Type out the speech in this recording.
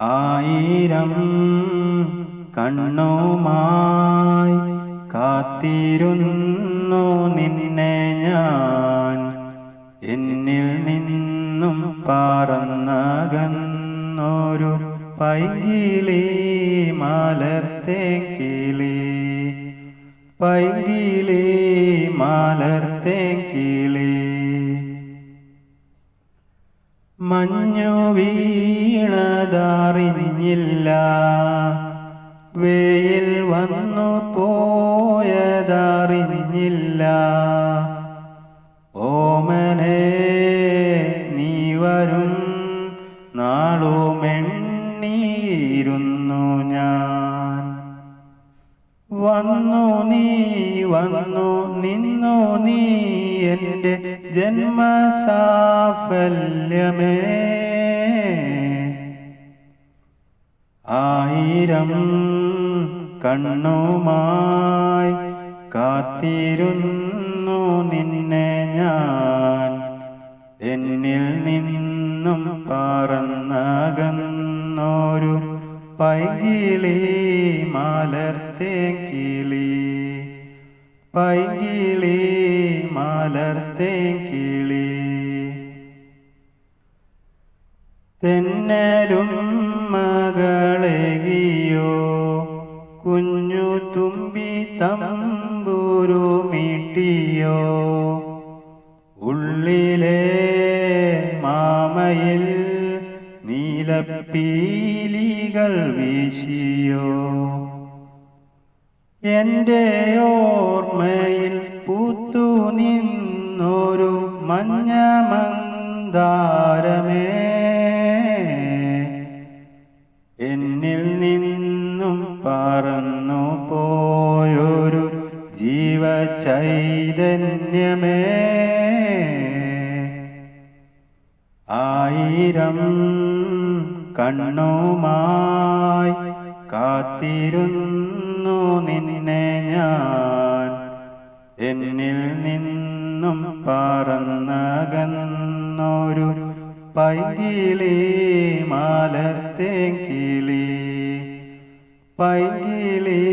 ആയിരം കണ്ണോമായി കാത്തിരുന്നു നിന്നെ ഞാൻ. എന്നിൽ നിന്നും പറന്നകന്നൊരു പൈകിളി മലർത്തേ കിളി. പൈകിളി മലർത്തേ മഞ്ഞു വീണതറിഞ്ഞില്ല. വെയിൽ വന്നു പോയതറിഞ്ഞില്ല. ഓമനെ നീ വരും. നാളുമെണ്ണീരുന്നു ഞാൻ. വന്നു നീ വന്നു നിന്നു നീ. എന്റെ ജന്മസാഫല്യമേ. ആയിരം കണ്ണുമായി കാത്തിരുന്നു നിന്നെ ഞാൻ. എന്നിൽ നിന്നും പറന്നകന്നൊരു പൈകിളി മലർത്തേ കിളി. പൈകിളി മലർത്തേ കിളി. തെന്നലും മകളെകിയോ കുഞ്ഞു തുമ്പി തമ്പുരു മീട്ടിയോ ഉള്ളിലെ മാമയിൽ നീലപ്പീലികൾ വീശിയോ. എന്റെ ഓർമ്മയിൽ പൂത്തു മഞ്ഞ മന്ദാരമേ എന്നിൽ നിന്നും പറന്നു പോയൊരു ജീവചൈതന്യമേ. ആയിരം കണ്ണുമായി കാത്തിരുന്നു നിന്നെ ഞാൻ. എന്നിൽ നിന്നും പറന്നകന്നൊരു പൈകിളി മാലത്തെ കിളി. പൈകിളി